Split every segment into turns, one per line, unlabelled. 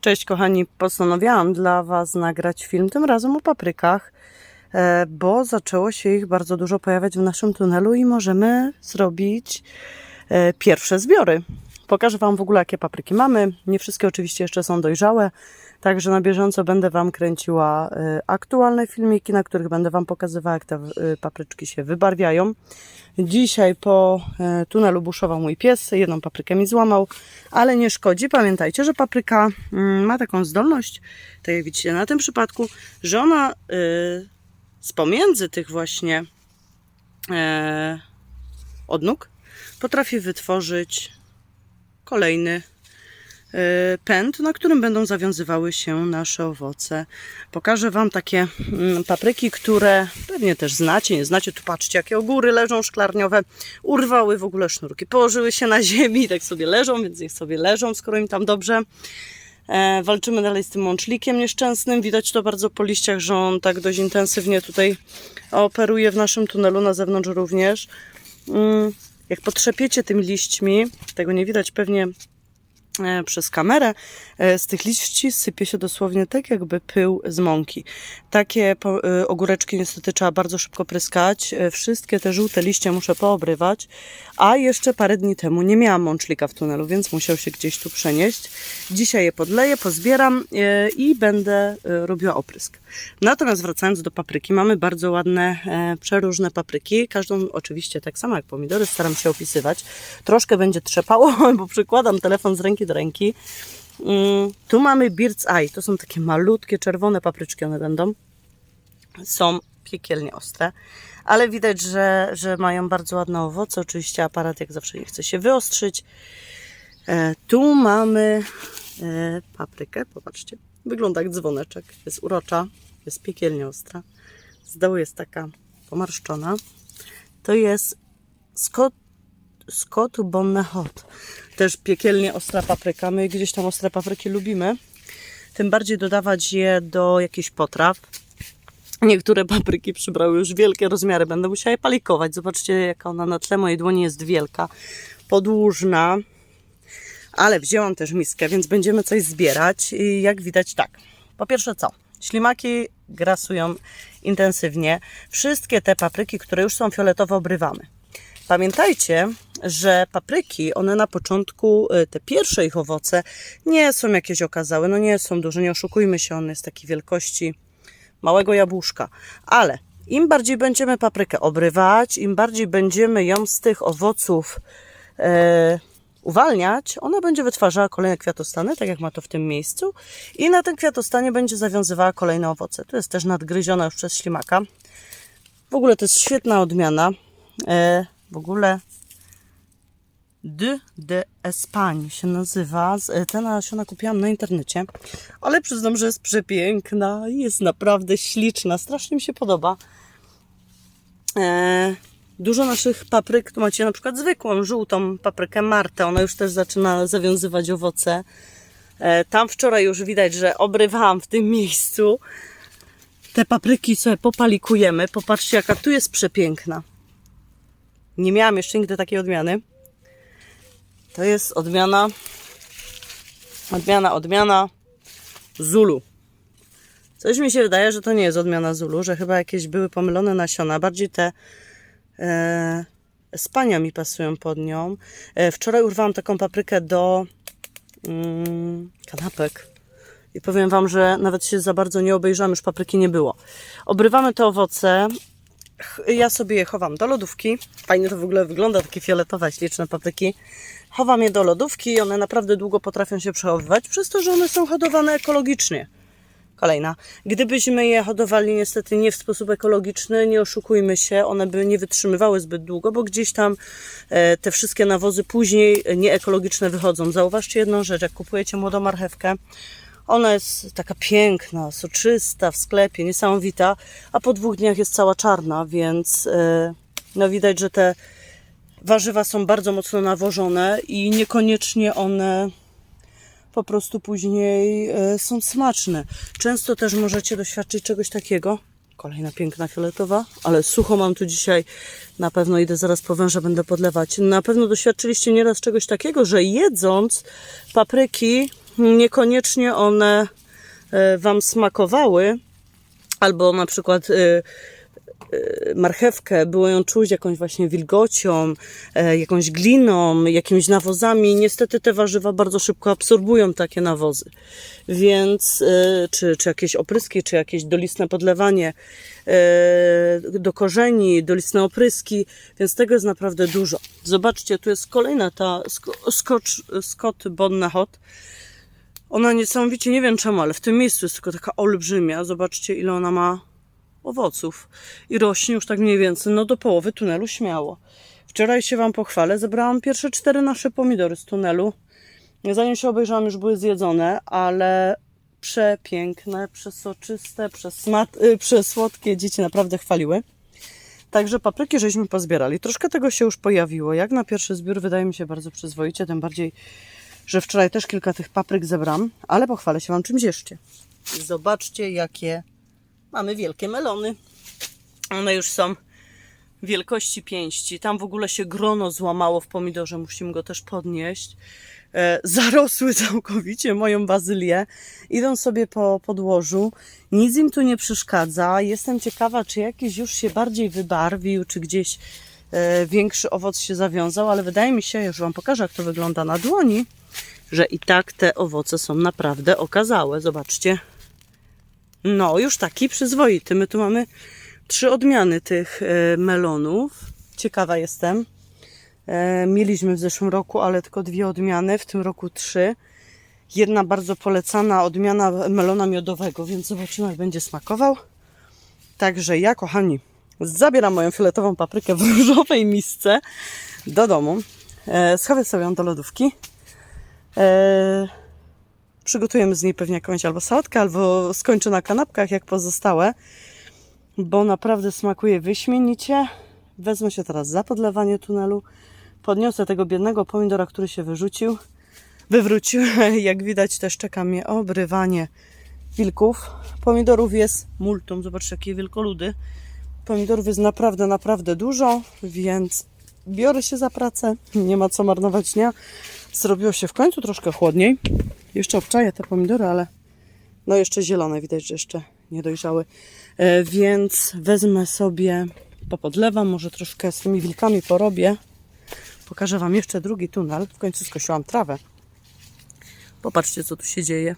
Cześć kochani, postanowiłam dla Was nagrać film, tym razem o paprykach, e, bo zaczęło się ich bardzo dużo pojawiać w naszym tunelu i możemy zrobić e, pierwsze zbiory. Pokażę Wam w ogóle, jakie papryki mamy. Nie wszystkie oczywiście jeszcze są dojrzałe, także na bieżąco będę Wam kręciła e, aktualne filmiki, na których będę Wam pokazywała, jak te e, papryczki się wybarwiają. Dzisiaj po e, tunelu buszował mój pies, jedną paprykę mi złamał, ale nie szkodzi. Pamiętajcie, że papryka mm, ma taką zdolność, tak jak widzicie na tym przypadku, że ona y, z pomiędzy tych właśnie odnóg potrafi wytworzyć kolejny pęd, na którym będą zawiązywały się nasze owoce. Pokażę Wam takie mm, papryki, które pewnie też znacie, nie znacie. Tu patrzcie, jakie ogóry leżą szklarniowe. Urwały w ogóle sznurki, położyły się na ziemi tak sobie leżą, więc niech sobie leżą, skoro im tam dobrze. E, walczymy dalej z tym mączlikiem nieszczęsnym. Widać to bardzo po liściach, że on tak dość intensywnie tutaj operuje w naszym tunelu, na zewnątrz również. Mm, Jak potrzepiecie tymi liśćmi, tego nie widać pewnie przez kamerę, e, z tych liści sypie się dosłownie tak jakby pył z mąki. Takie e, ogóreczki niestety trzeba bardzo szybko pryskać. E, Wszystkie te żółte liście muszę poobrywać, a jeszcze parę dni temu nie miałam mączlika w tunelu, więc musiał się gdzieś tu przenieść. Dzisiaj je podleję, pozbieram e, i będę e, robiła oprysk. Natomiast wracając do papryki, mamy bardzo ładne, e, przeróżne papryki. Każdą oczywiście tak samo jak pomidory staram się opisywać. Troszkę będzie trzepało, bo przykładam telefon z ręki do ręki. Mm, Tu mamy Bird's Eye. To są takie malutkie, czerwone papryczki one będą. Są piekielnie ostre, ale widać, że, że mają bardzo ładne owoce. Oczywiście aparat jak zawsze nie chce się wyostrzyć. E, tu mamy e, paprykę, popatrzcie. Wygląda jak dzwoneczek. Jest urocza, jest piekielnie ostra. Z dołu jest taka pomarszczona. To jest Scott, Scott Bonne Hot. Też piekielnie ostra papryka. My gdzieś tam ostre papryki lubimy. Tym bardziej dodawać je do jakichś potraw. Niektóre papryki przybrały już wielkie rozmiary. Będę musiała je palikować. Zobaczcie, jaka ona na tle mojej dłoni jest wielka. Podłużna. Ale wzięłam też miskę, więc będziemy coś zbierać. I jak widać, tak. Po pierwsze, co? Ślimaki grasują intensywnie. Wszystkie te papryki, które już są fioletowo, obrywamy. Pamiętajcie, że papryki, one na początku, y, te pierwsze ich owoce, nie są jakieś okazałe, no nie są duże, nie oszukujmy się, one jest takiej wielkości małego jabłuszka. Ale im bardziej będziemy paprykę obrywać, im bardziej będziemy ją z tych owoców e, uwalniać, ona będzie wytwarzała kolejne kwiatostany, tak jak ma to w tym miejscu, i na tym kwiatostanie będzie zawiązywała kolejne owoce. To jest też nadgryziona już przez ślimaka. W ogóle to jest świetna odmiana. E, w ogóle de de Espagne się nazywa. E, Te nasiona kupiłam na internecie, ale przyznam, że jest przepiękna jest naprawdę śliczna. Strasznie mi się podoba. E, dużo naszych papryk, tu macie na przykład zwykłą, żółtą paprykę Martę. Ona już też zaczyna zawiązywać owoce. E, tam wczoraj już widać, że obrywałam w tym miejscu. Te papryki sobie popalikujemy. Popatrzcie, jaka tu jest przepiękna. Nie miałam jeszcze nigdy takiej odmiany. To jest odmiana, odmiana, odmiana Zulu. Coś mi się wydaje, że to nie jest odmiana Zulu, że chyba jakieś były pomylone nasiona. Bardziej te Spania mi pasują pod nią. E, wczoraj urwałam taką paprykę do mm, kanapek. I powiem Wam, że nawet się za bardzo nie obejrzałam, już papryki nie było. Obrywamy te owoce. Ja sobie je chowam do lodówki. Fajnie to w ogóle wygląda, takie fioletowe, śliczne papryki. Chowam je do lodówki i one naprawdę długo potrafią się przechowywać, przez to, że one są hodowane ekologicznie. Kolejna. Gdybyśmy je hodowali niestety nie w sposób ekologiczny, nie oszukujmy się, one by nie wytrzymywały zbyt długo, bo gdzieś tam e, te wszystkie nawozy później nieekologiczne wychodzą. Zauważcie jedną rzecz, jak kupujecie młodą marchewkę, ona jest taka piękna, soczysta w sklepie, niesamowita, a po dwóch dniach jest cała czarna, więc e, no widać, że te warzywa są bardzo mocno nawożone i niekoniecznie one po prostu później e, są smaczne. Często też możecie doświadczyć czegoś takiego. Kolejna piękna fioletowa, ale sucho mam tu dzisiaj. Na pewno idę zaraz po węża, będę podlewać. Na pewno doświadczyliście nieraz czegoś takiego, że jedząc papryki, niekoniecznie one e, Wam smakowały, albo na przykład e, marchewkę, było ją czuć jakąś właśnie wilgocią, e, jakąś gliną, jakimiś nawozami. Niestety te warzywa bardzo szybko absorbują takie nawozy. Więc, e, czy, czy jakieś opryski, czy jakieś dolistne podlewanie e, do korzeni, dolistne opryski, więc tego jest naprawdę dużo. Zobaczcie, tu jest kolejna ta skocz, Scott Bonna Hot. Ona niesamowicie, nie wiem czemu, ale w tym miejscu jest tylko taka olbrzymia. Zobaczcie, ile ona ma owoców i rośnie już tak mniej więcej no do połowy tunelu śmiało. Wczoraj się Wam pochwalę, zebrałam pierwsze cztery nasze pomidory z tunelu. Zanim się obejrzałam, już były zjedzone, ale przepiękne, przesoczyste, przesmat- y, przesłodkie. Dzieci naprawdę chwaliły. Także papryki żeśmy pozbierali. Troszkę tego się już pojawiło. Jak na pierwszy zbiór wydaje mi się bardzo przyzwoicie, tym bardziej, że wczoraj też kilka tych papryk zebram, ale pochwalę się Wam czymś jeszcze. Zobaczcie, jakie mamy wielkie melony. One już są wielkości pięści. Tam w ogóle się grono złamało w pomidorze, musimy go też podnieść. E, zarosły całkowicie moją bazylię. Idą sobie po podłożu. Nic im tu nie przeszkadza. Jestem ciekawa, czy jakiś już się bardziej wybarwił, czy gdzieś e, większy owoc się zawiązał, ale wydaje mi się, już Wam pokażę, jak to wygląda na dłoni, że i tak te owoce są naprawdę okazałe. Zobaczcie. No, już taki przyzwoity. My tu mamy trzy odmiany tych e, melonów. Ciekawa jestem. E, Mieliśmy w zeszłym roku, ale tylko dwie odmiany, w tym roku trzy. Jedna bardzo polecana odmiana melona miodowego, więc zobaczymy, jak będzie smakował. Także ja, kochani, zabieram moją fioletową paprykę w różowej misce do domu. E, Schowę sobie ją do lodówki. Przygotujemy z niej pewnie jakąś albo sałatkę, albo skończę na kanapkach, jak pozostałe, bo naprawdę smakuje wyśmienicie. Wezmę się teraz za podlewanie tunelu. Podniosę tego biednego pomidora, który się wyrzucił. Wywrócił. Jak widać też czeka mnie obrywanie wilków. Pomidorów jest multum. Zobaczcie, jakie wielkoludy. Pomidorów jest naprawdę, naprawdę dużo, więc biorę się za pracę. Nie ma co marnować dnia. Zrobiło się w końcu troszkę chłodniej. Jeszcze obczaję te pomidory, ale no jeszcze zielone, widać, że jeszcze nie dojrzały. E, więc wezmę sobie, popodlewam, może troszkę z tymi wilkami porobię. Pokażę Wam jeszcze drugi tunel. W końcu skosiłam trawę. Popatrzcie, co tu się dzieje.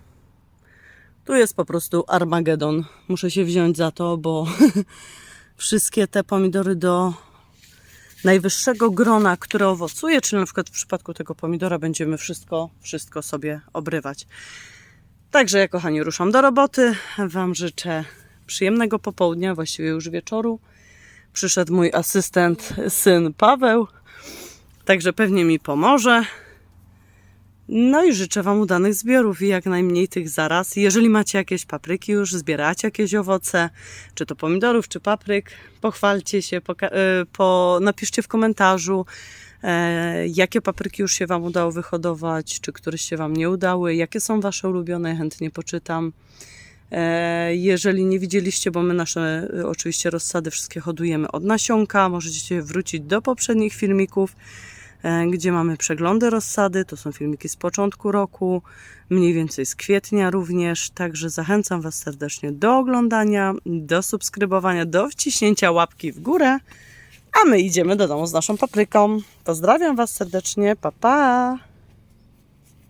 Tu jest po prostu Armagedon. Muszę się wziąć za to, bo wszystkie te pomidory do najwyższego grona, które owocuje, czyli na przykład w przypadku tego pomidora będziemy wszystko, wszystko sobie obrywać. Także ja kochani ruszam do roboty. Wam życzę przyjemnego popołudnia, właściwie już wieczoru. Przyszedł mój asystent, syn Paweł, także pewnie mi pomoże. No i życzę Wam udanych zbiorów i jak najmniej tych zaraz. Jeżeli macie jakieś papryki już, zbieracie jakieś owoce, czy to pomidorów, czy papryk, pochwalcie się, poka- e, po, napiszcie w komentarzu, e, jakie papryki już się Wam udało wyhodować, czy któreś się Wam nie udały, jakie są Wasze ulubione, chętnie poczytam. E, Jeżeli nie widzieliście, bo my nasze e, oczywiście rozsady wszystkie hodujemy od nasionka, możecie wrócić do poprzednich filmików gdzie mamy przeglądy rozsady. To są filmiki z początku roku, mniej więcej z kwietnia również. Także zachęcam Was serdecznie do oglądania, do subskrybowania, do wciśnięcia łapki w górę. A my idziemy do domu z naszą papryką. Pozdrawiam Was serdecznie. Pa, pa!